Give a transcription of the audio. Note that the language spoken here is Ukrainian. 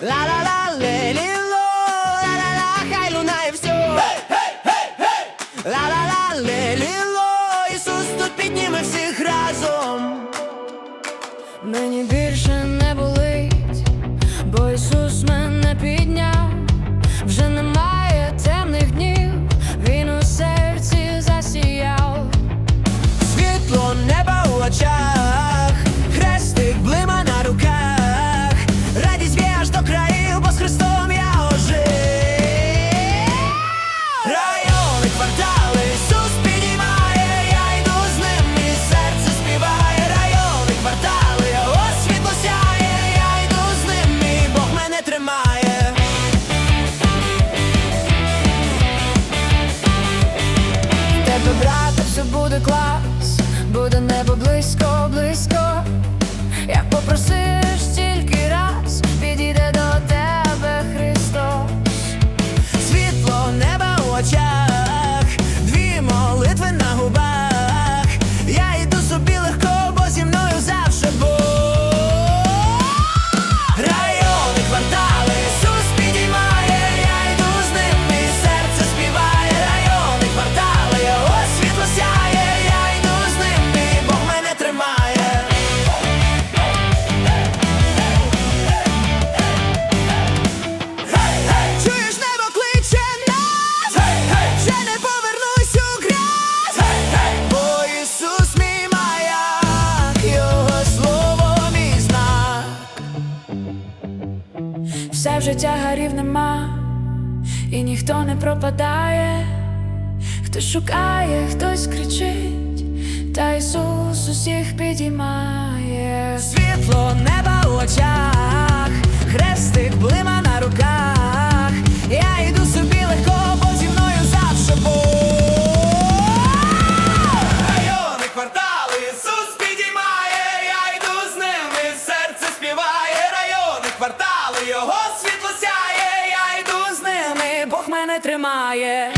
Ла-ла-ла, ле-лі-ло, ла-ла-ла, хай лунає всю. Ла-ла-ла, ле-лі-ло, Ісус тут підніме всіх разом. Мені більше не болить, бо Ісус мене підняв, вже немає темних днів, Він у серці засіяв. Світло неба у очах, все буде клас, буде небо близько, близько. В життя гарів нема, і ніхто не пропадає. Хтось шукає, хтось кричить, та Ісус усіх підіймає. Світло неба у очах Хрестик блима на руках. Я йду собі легко, бо зі мною завжди Бог Райони, квартали, Ісус підіймає. Я йду з ним, серце співає. Райони, квартали, його Бог мене тримає.